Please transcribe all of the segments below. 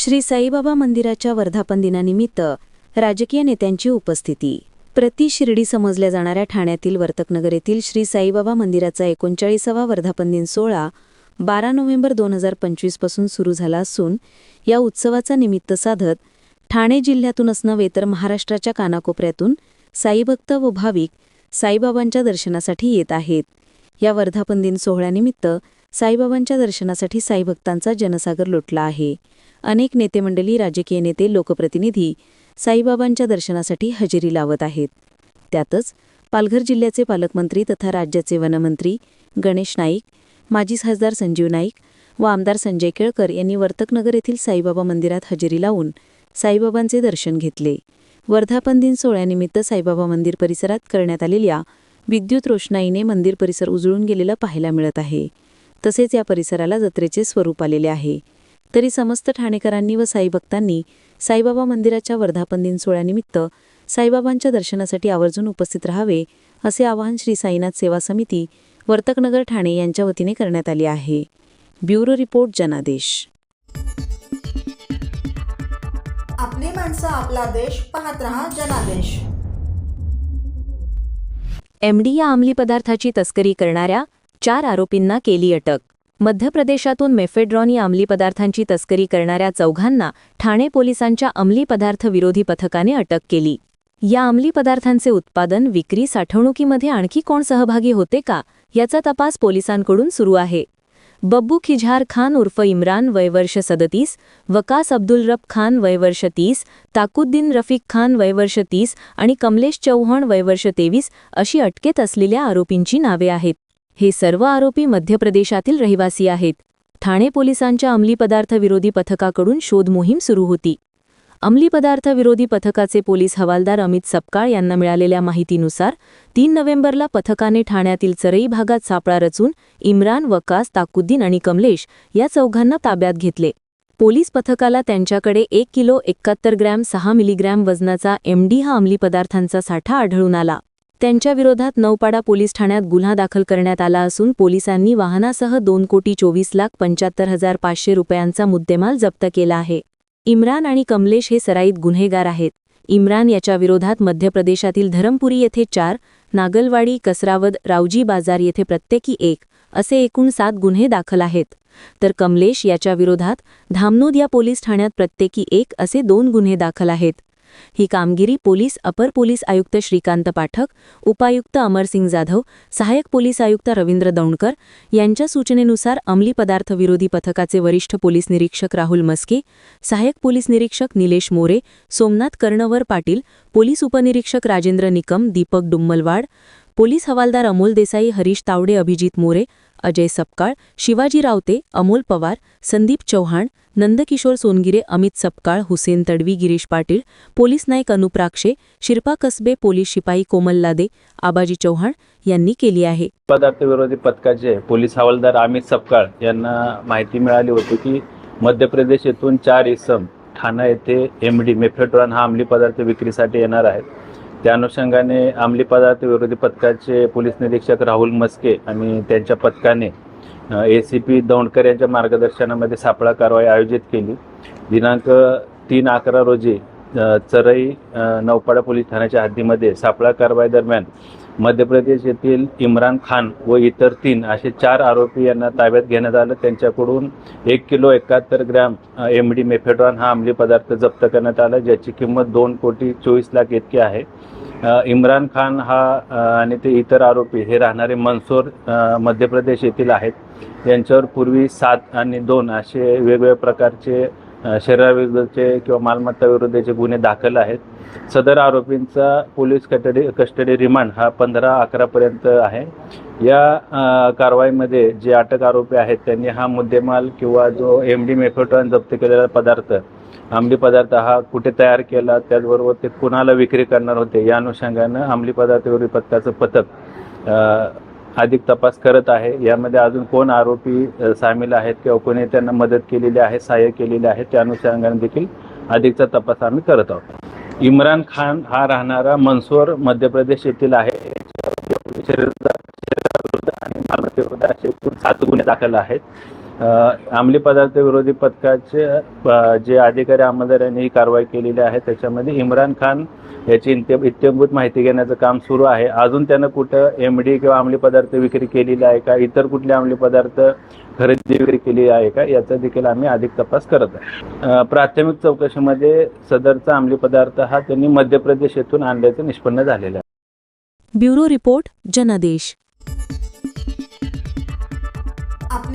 श्री साईबाबा मंदिराच्या वर्धापन दिनानिमित्त राजकीय नेत्यांची उपस्थिती. प्रति शिर्डी समजल्या जाणाऱ्या ठाण्यातील वर्तकनगर येथील श्री साईबाबा मंदिराचा एकोणचाळीसावा वर्धापन दिन सोहळा बारा नोव्हेंबर दोन हजार पंचवीसपासून सुरू झाला असून या उत्सवाचा निमित्त साधत ठाणे जिल्ह्यातूनच नव्हे तर महाराष्ट्राच्या कानाकोपऱ्यातून साईभक्त व भाविक साईबाबांच्या दर्शनासाठी येत आहेत. या वर्धापन दिन सोहळ्यानिमित्त साईबाबांच्या दर्शनासाठी साईभक्तांचा जनसागर लोटला आहे. अनेक नेतेमंडळी राजकीय नेते लोकप्रतिनिधी साईबाबांच्या दर्शनासाठी हजेरी लावत आहेत. त्यातच पालघर जिल्ह्याचे पालकमंत्री तथा राज्याचे वनमंत्री गणेश नाईक माजी खासदार संजीव नाईक व आमदार संजय केळकर यांनी वर्तकनगर येथील साईबाबा मंदिरात हजेरी लावून साईबाबांचे दर्शन घेतले. वर्धापन दिन सोहळ्यानिमित्त साईबाबा मंदिर परिसरात करण्यात आलेल्या विद्युत रोषणाईने मंदिर परिसर उजळून गेलेला पाहायला मिळत आहे. तसेच या परिसराला जत्रेचे स्वरूप आलेले आहे. तरी समस्त ठाणेकरांनी व साईभक्तांनी साईबाबा मंदिराच्या वर्धापन दिन सोहळ्यानिमित्त साईबाबांच्या दर्शनासाठी आवर्जून उपस्थित राहावे असे आवाहन श्री साईनाथ सेवा समिती वर्तकनगर ठाणे यांच्या वतीने करण्यात आले आहे. ब्युरो रिपोर्ट जनादेश. आपली माणसं आपला देश पाहत रहा जनादेश. एमडी या अंमली पदार्थाची तस्करी करणाऱ्या चार आरोपींना केली अटक. मध्य प्रदेशातून मेफेड्रॉन या अंमली पदार्थांची तस्करी करणाऱ्या चौघांना ठाणे पोलिसांच्या अंमली पदार्थ विरोधी पथकाने अटक केली. या अंमली पदार्थांचे उत्पादन विक्री साठवणुकीमध्ये आणखी कोण सहभागी होते का याचा तपास पोलिसांकडून सुरू आहे. बब्बू खिझार खान उर्फ इम्रान वयवर्ष सदतीस वकास अब्दुल रब खान वयवर्ष तीस ताकुद्दीन रफिक खान वयवर्ष तीस आणि कमलेश चौहान वयवर्ष तेवीस अशी अटकेत असलेल्या आरोपींची नावे आहेत. हे सर्व आरोपी मध्य प्रदेशातील रहिवासी आहेत. ठाणे पोलिसांच्या अंमली पदार्थ विरोधी पथकाकडून शोध मोहीम सुरू होती. अंमली पदार्थ विरोधी पथकाचे पोलीस हवालदार अमित सपकाळ यांना मिळालेल्या माहितीनुसार तीन नोव्हेंबरला पथकाने ठाण्यातील चरई भागात सापळा रचून इम्रान वकास ताकुद्दीन आणि कमलेश या चौघांना ताब्यात घेतले. पोलीस पथकाला त्यांच्याकडे एक किलो एकाहत्तर ग्रॅम सहा मिलीग्रॅम वजनाचा एमडी हा अंमली पदार्थांचा साठा आढळून आला. त्यांच्याविरोधात नौपाडा पोलीस ठाण्यात गुन्हा दाखल करण्यात आला असून पोलिसांनी वाहनासह दोन कोटी चोवीस लाख पंच्याहत्तर हजार पाचशे रुपयांचा मुद्देमाल जप्त केला आहे. इम्रान आणि कमलेश हे सराईत गुन्हेगार आहेत. इम्रान याच्या विरोधात मध्य प्रदेशातील धरमपुरी येथे चार नागलवाडी कसरावद रावजी बाजार येथे प्रत्येकी एक असे एकूण सात गुन्हे दाखल आहेत. तर कमलेश याच्या विरोधात धामनोद या पोलीस ठाण्यात प्रत्येकी एक असे दोन गुन्हे दाखल आहेत. ही कामगिरी पोलीस अपर पोलीस आयुक्त श्रीकांत पाठक उपायुक्त अमरसिंग जाधव सहाय्यक पोलीस आयुक्त रवींद्र दौंडकर यांच्या सूचनेनुसार अंमली पदार्थ विरोधी पथकाचे वरिष्ठ पोलीस निरीक्षक राहुल मस्के सहाय्यक पोलीस निरीक्षक निलेश मोरे सोमनाथ कर्णवर पाटील पोलीस उपनिरीक्षक राजेंद्र निकम दीपक डुम्मलवाड पोलीस हवालदार अमोल देसाई हरीश तावडे अभिजित मोरे अजय सपकाळ शिवाजी रावते अमोल पवार संदीप चव्हाण नंदकिशोर सोनगिरे अमित सपकाळ हुसेन तडवी गिरीश पाटील पोलीस नाईक अनुप्राक्षे शिरपा कसबे पोलीस शिपाई कोमल लादे आबाजी चव्हाण यांनी केली आहे. पदार्थ विरोधी पथकाचे पोलीस हवालदार अमित सपकाळ यांना माहिती मिळाली होती की मध्य प्रदेश येथून चार इसम ठाणा येथे एम डी मेफेड्रॉन हा अंमली पदार्थ विक्रीसाठी येणार आहेत. त्या अनुषंगाने अंमली पदार्थ विरोधी पथकाचे पोलीस निरीक्षक राहुल मस्के आणि त्यांच्या पथकाने ए सी पी दौंडकर यांच्या मार्गदर्शनामध्ये सापळा कारवाई आयोजित केली. दिनांक तीन अकरा रोजी चरई नौपाडा पोलीस ठाण्याच्या हद्दीमध्ये सापळा कारवाई दरम्यान मध्य प्रदेश येथील इम्रान खान व इतर तीन असे चार आरोपी यांना ताब्यात घेण्यात आलं. त्यांच्याकडून एक किलो एकाहत्तर ग्रॅम एम डी मेफेड्रॉन हा अंमली पदार्थ जप्त करण्यात आला ज्याची किंमत दोन कोटी चोवीस लाख इतकी आहे. इम्रान खान हा आणि ते इतर आरोपी हे राहणारे मनसोर मध्य प्रदेश येथील आहेत. यांच्यावर पूर्वी सात आणि दोन असे वेगवेगळ्या प्रकारचे शरीराविरुद्धचे किंवा मालमत्ता विरुद्धचे गुन्हे दाखल आहेत. सदर आरोपींचा पोलीस कस्टडी कस्टडी रिमांड हा पंधरा अकरापर्यंत आहे. या कारवाईमध्ये जे अटक आरोपी आहेत त्यांनी हा मुद्देमाल किंवा जो एम डी मेफेट्रॉन जप्त केलेला पदार्थ अंमली पदार्थ हा कुठे तयार केला त्याचबरोबर ते कुणाला विक्री करणार होते या अनुषंगानं अंमली पदार्थ विरोधी पथकाचं पथक अधिक तपास करत आहे. यामध्ये अजून कोण आरोपी सामील आहेत किंवा कोणी त्यांना मदत केलेली आहे सहाय्य केलेले आहे त्या अनुषंगाने देखील अधिकचा तपास आम्ही करत आहोत. इम्रान खान हा राहणारा मनसोर मध्य प्रदेश येथील आहे. आणि मालमत्तेविरुद्ध असे एकूण सात गुन्हे दाखल आहेत. अंमली पदार्थ विरोधी पथकाचे जे अधिकारी अंमलदार यांनी ही कारवाई केलेली आहे त्याच्यामध्ये इम्रान खान याची इत्यंभूत माहिती घेण्याचं काम सुरू आहे. अजून त्यानं कुठं एम डी किंवा अंमली पदार्थ विक्री केलेली आहे का? इतर कुठले अंमली पदार्थ खरेदी विक्री केली आहे का? याचा देखील आम्ही अधिक तपास करत आहे. प्राथमिक चौकशीमध्ये सदरचा अंमली पदार्थ हा त्यांनी मध्य प्रदेश येथून आणल्याचं निष्पन्न झालेलं आहे. ब्युरो रिपोर्ट जनादेश.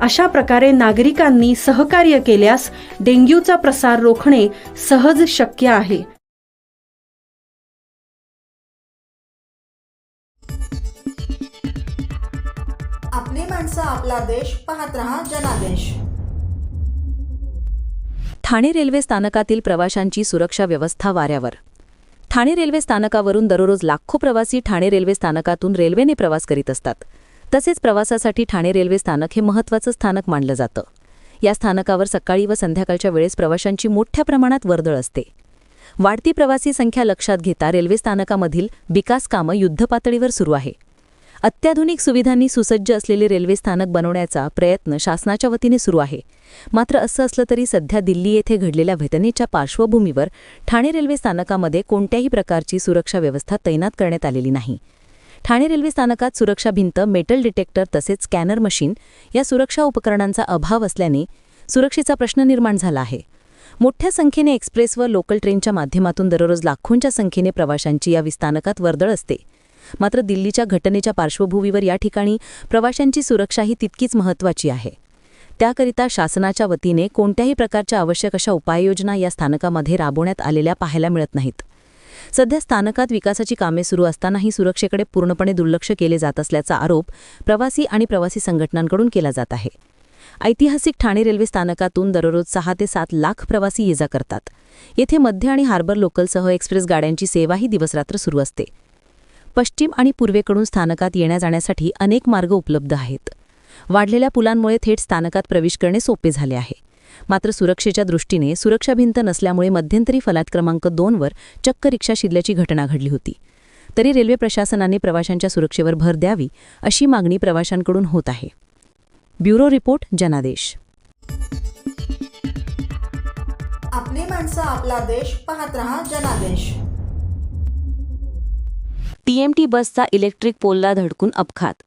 अशा प्रकारे नागरिकांनी सहकार्य केल्यास डेंग्यूचा प्रसार रोखणे सहज शक्य आहे. आपली माणसं आपला देश पाहत रहा जनादेश. ठाणे रेल्वे स्थानकातील प्रवाशांची सुरक्षा व्यवस्था वाऱ्यावर. ठाणे रेल्वे स्थानकावरून दररोज लाखो प्रवासी ठाणे रेल्वे स्थानकातून रेल्वेने प्रवास करीत असतात. तसेच प्रवासासाठी ठाणे रेल्वे स्थानक हे महत्त्वाचं स्थानक मानलं जातं. या स्थानकावर सकाळी व संध्याकाळच्या वेळेस प्रवाशांची मोठ्या प्रमाणात वर्दळ असते. वाढती प्रवासी संख्या लक्षात घेता रेल्वे स्थानकामधील विकास कामं युद्धपातळीवर सुरू आहे. अत्याधुनिक सुविधांनी सुसज्ज असलेले रेल्वे स्थानक बनवण्याचा प्रयत्न शासनाच्या वतीने सुरू आहे. मात्र असं असलं तरी सध्या दिल्ली येथे घडलेल्या घटनेच्या पार्श्वभूमीवर ठाणे रेल्वे स्थानकामध्ये कोणत्याही प्रकारची सुरक्षा व्यवस्था तैनात करण्यात आलेली नाही. ठाणे रेल्वे स्थानकात सुरक्षा भिंत मेटल डिटेक्टर तसेच स्कॅनर मशीन या सुरक्षा उपकरणांचा अभाव असल्याने सुरक्षेचा प्रश्न निर्माण झाला आहे. मोठ्या संख्येने एक्सप्रेस व लोकल ट्रेनच्या माध्यमातून दररोज लाखोंच्या संख्येने प्रवाशांची या विस्थानकात वर्दळ असते. मात्र दिल्लीच्या घटनेच्या पार्श्वभूमीवर या ठिकाणी प्रवाशांची सुरक्षा ही तितकीच महत्त्वाची आहे. त्याकरिता शासनाच्या वतीने कोणत्याही प्रकारच्या आवश्यक अशा उपाययोजना या स्थानकामध्ये राबवण्यात आलेल्या पाहायला मिळत नाहीत. सध्या स्थानकात विकासाची कामे सुरू असतानाही सुरक्षेकडे पूर्णपणे दुर्लक्ष केले जात असल्याचा आरोप प्रवासी आणि प्रवासी संघटनांकडून केला जात आहे. ऐतिहासिक ठाणे रेल्वे स्थानकातून दररोज सहा ते सात लाख प्रवासी ये जा करतात. येथे मध्य आणि हार्बर लोकलसह एक्सप्रेस गाड्यांची सेवाही दिवसरात्र सुरू असते. पश्चिम आणि पूर्वेकडून स्थानकात येण्या जाण्यासाठी अनेक मार्ग उपलब्ध आहेत. वाढलेल्या पुलांमुळे थेट स्थानकात प्रवेश करणे सोपे झाले आहे. मात्र सुरक्षेच्या दृष्टीने सुरक्षा भिंत नसल्यामुळे मध्यंतरी फलाट क्रमांक दोनवर चक्क रिक्षा शिरल्याची घटना घडली होती. तरी रेल्वे प्रशासनाने प्रवाशांच्या सुरक्षेवर भर द्यावी अशी मागणी प्रवाशांकडून होत आहे. ब्युरो रिपोर्ट जनादेश. आपली माणसं आपला देश पाहत रहा जनादेश. टीएमटी बसचा इलेक्ट्रिक पोलला धडकून अपघात.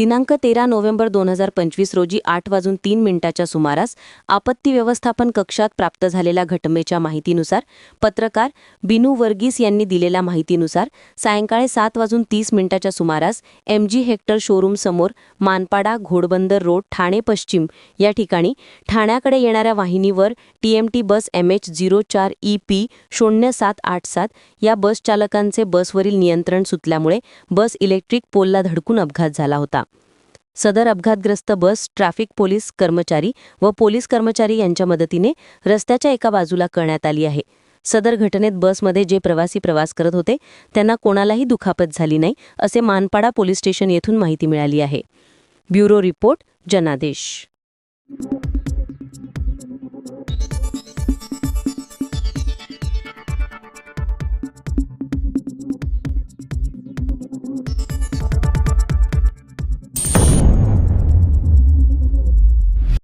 दिनांक तेरा नोव्हेंबर दोन हजार पंचवीस रोजी आठ वाजून तीन मिनिटाच्या सुमारास आपत्ती व्यवस्थापन कक्षात प्राप्त झालेल्या घटनेच्या माहितीनुसार पत्रकार बिनू वर्गीस यांनी दिलेल्या माहितीनुसार सायंकाळी सात वाजून तीस मिनिटाच्या सुमारास एम जी हेक्टर शोरूम समोर मानपाडा घोडबंदर रोड ठाणे पश्चिम या ठिकाणी ठाण्याकडे येणाऱ्या वाहिनीवर TMT bus M H zero चार ई पी शून्य सात आठ सात या बस चालकांचे बसवरील नियंत्रण सुटल्यामुळे बस इलेक्ट्रिक पोलला धडकून अपघात झाला होता. सदर अपघातग्रस्त बस ट्रॅफिक पोलीस कर्मचारी व पोलीस कर्मचारी यांच्या मदतीने रस्त्याच्या एका बाजूला करण्यात आली आहे. सदर घटनेत बसमध्ये जे प्रवासी प्रवास करत होते त्यांना कोणालाही दुखापत झाली नाही असे मानपाडा पोलीस स्टेशन येथून माहिती मिळाली आहे. ब्युरो रिपोर्ट जनादेश.